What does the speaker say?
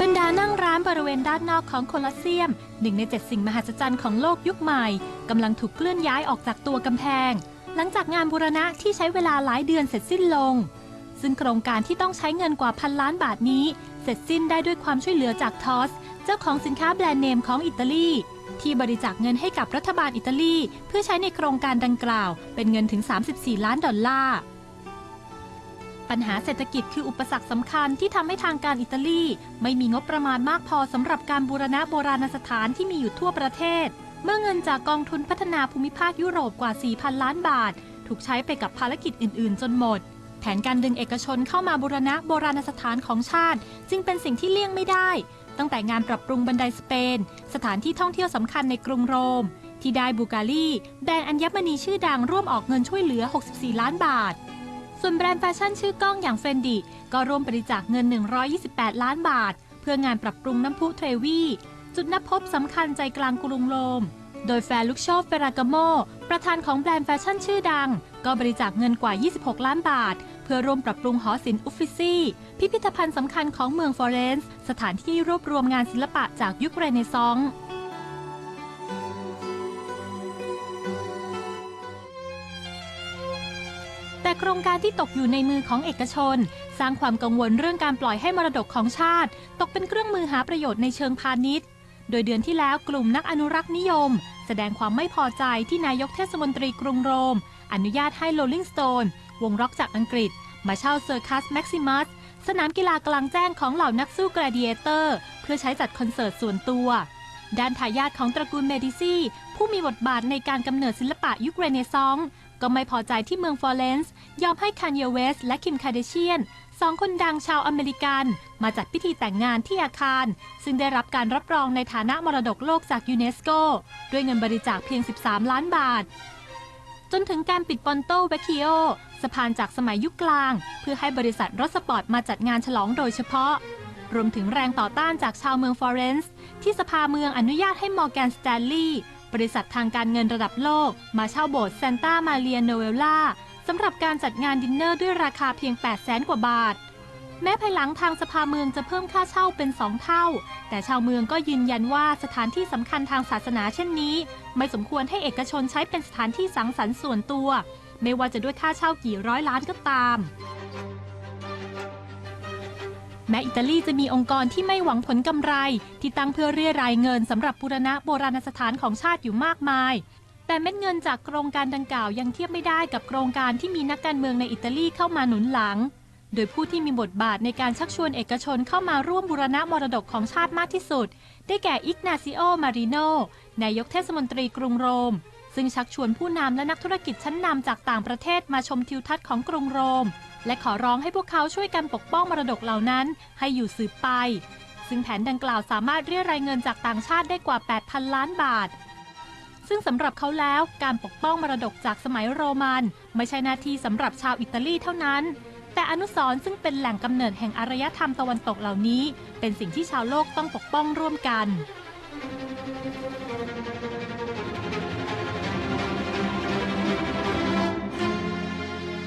บรรดานั่งร้านบริเวณด้านนอกของโคลอสเซียม หนึ่งในเจ็ดสิ่งมหัศจรรย์ของโลกยุคใหม่กำลังถูกเคลื่อนย้ายออกจากตัวกำแพง หลังจากงานบูรณะที่ใช้เวลาหลายเดือนเสร็จสิ้นลง ซึ่งโครงการที่ต้องใช้เงินกว่าพันล้านบาทนี้ เสร็จสิ้นได้ด้วยความช่วยเหลือจากทอส เจ้าของสินค้าแบรนด์เนมของอิตาลีที่บริจาคเงินให้กับรัฐบาลอิตาลีเพื่อใช้ในโครงการดังกล่าว เป็นเงินถึง 34 ล้านดอลลาร์ ปัญหาเศรษฐกิจคืออุปสรรคสำคัญที่ทำให้ทางการอิตาลี ไม่มีงบประมาณมากพอสำหรับการบูรณะโบราณสถานที่มีอยู่ทั่วประเทศ เมื่อเงินจากกองทุนพัฒนาภูมิภาคยุโรปกว่า 4,000 ล้านบาท ถูกใช้ไปกับภารกิจอื่น ๆ จนหมด แผนการดึงเอกชนเข้ามาบูรณะโบราณสถานของชาติ จึงเป็นสิ่งที่เลี่ยงไม่ได้ ตั้งแต่งานปรับปรุงบันไดสเปน สถานที่ท่องเที่ยวสำคัญในกรุงโรม ที่ได้บูการีแบรนด์อัญมณีชื่อดังร่วมออกเงินช่วยเหลือ 64 ล้านบาท ส่วนแบรนด์แฟชั่นชื่อกล้องอย่างเฟนดิก็ร่วมบริจาคเงิน 128 ล้านบาท เพื่องานปรับปรุงน้ำพุเทรวีจุดนับพบสำคัญใจกลางกรุงโรม โดยแฟนลูกโชฟเฟรากาโม ประธานของแบรนด์แฟชั่นชื่อดัง ก็บริจาคเงินกว่า 26 ล้านบาท เพื่อร่วมปรับปรุงหอศิลป์อุฟฟิซี่พิพิธภัณฑ์สำคัญของเมืองฟลอเรนซ์สถานที่รวบรวมงานศิลปะจากยุคเรเนซองส์ โครงการที่ตกอยู่ในมือของเอกชน สร้างความกังวลเรื่องการปล่อยให้มรดกของชาติ ตกเป็นเครื่องมือหาประโยชน์ในเชิงพาณิชย์ โดยเดือนที่แล้วกลุ่มนักอนุรักษ์นิยม แสดงความไม่พอใจที่นายกเทศมนตรีกรุงโรม อนุญาตให้ Rolling Stone วงร็อกจากอังกฤษ มาเช่าเซอร์คัสแม็กซิมัสสนามกีฬากลางแจ้งของเหล่านักสู้กราดิเอเตอร์ เพื่อใช้จัดคอนเสิร์ตส่วนตัว ด้านทายาทของตระกูลเมดิซีผู้มีบทบาทในการกำเนิดศิลปะยุคเรเนซองส์ ก็ไม่พอใจที่เมืองฟลอเรนซ์ยอมให้คานเยเวสและคิมคาเดเชียนสองคนดังชาวอเมริกัน มาจัดพิธีแต่งงานที่อาคาร ซึ่งได้รับการรับรองในฐานะมรดกโลกจากยูเนสโก ด้วยเงินบริจาคเพียง 13 ล้านบาท จนถึงการปิดปอนโตเวคิโอสะพานจากสมัยยุคกลาง เพื่อให้บริษัทรถสปอร์ตมาจัดงานฉลองโดยเฉพาะ รวมถึงแรงต่อต้านจากชาวเมืองฟลอเรนซ์ที่สภาเมืองอนุญาตให้มอร์แกนสแตนลีย์ บริษัททางการเงินระดับโลก มาเช่าโบสถ์ซนต้ามาเรียโนเวลล่าสำหรับการจัดงานดินเนอร์ด้วยราคาเพียง 8 0 0แสนกว่าบาท แม้ภายหลังทางสภาเมืองจะเพิ่มค่าเช่าเป็น 2 เท่า แต่ชาวเมืองก็ยืนยันว่าสถานที่สำคัญทางศาสนาเช่นนี้ ไม่สมควรให้เอกชนใช้เป็นสถานที่สังสรรค์ส่วนตัว ไม่ว่าจะด้วยค่าเช่ากี่ร้อยล้านก็ตาม แม้อิตาลีจะมีองค์กรที่ไม่หวังผลกำไร ที่ตั้งเพื่อเรียรายเงินสำหรับบูรณะโบราณสถานของชาติอยู่มากมาย แต่เม็ดเงินจากโครงการดังกล่าวยังเทียบไม่ได้กับโครงการที่มีนักการเมืองในอิตาลีเข้ามาหนุนหลัง โดยผู้ที่มีบทบาทในการชักชวนเอกชนเข้ามาร่วมบูรณะมรดกของชาติมากที่สุด ได้แก่อิกนาซิโอ มาริโน นายกเทศมนตรีกรุงโรม ซึ่งชักชวนผู้นำและนักธุรกิจชั้นนำจากต่างประเทศมาชมทิวทัศน์ของกรุงโรม และขอร้องให้พวกเขาช่วยกันปกป้องมรดกเหล่านั้นให้อยู่สืบไป ซึ่งแผนดังกล่าวสามารถเรียรายเงินจากต่างชาติได้กว่า 8,000 ล้านบาท ซึ่งสำหรับเขาแล้วการปกป้องมรดกจากสมัยโรมัน ไม่ใช่หน้าที่สำหรับชาวอิตาลีเท่านั้น แต่อนุสรณ์ซึ่งเป็นแหล่งกำเนิดแห่งอารยธรรมตะวันตกเหล่านี้ เป็นสิ่งที่ชาวโลกต้องปกป้องร่วมกัน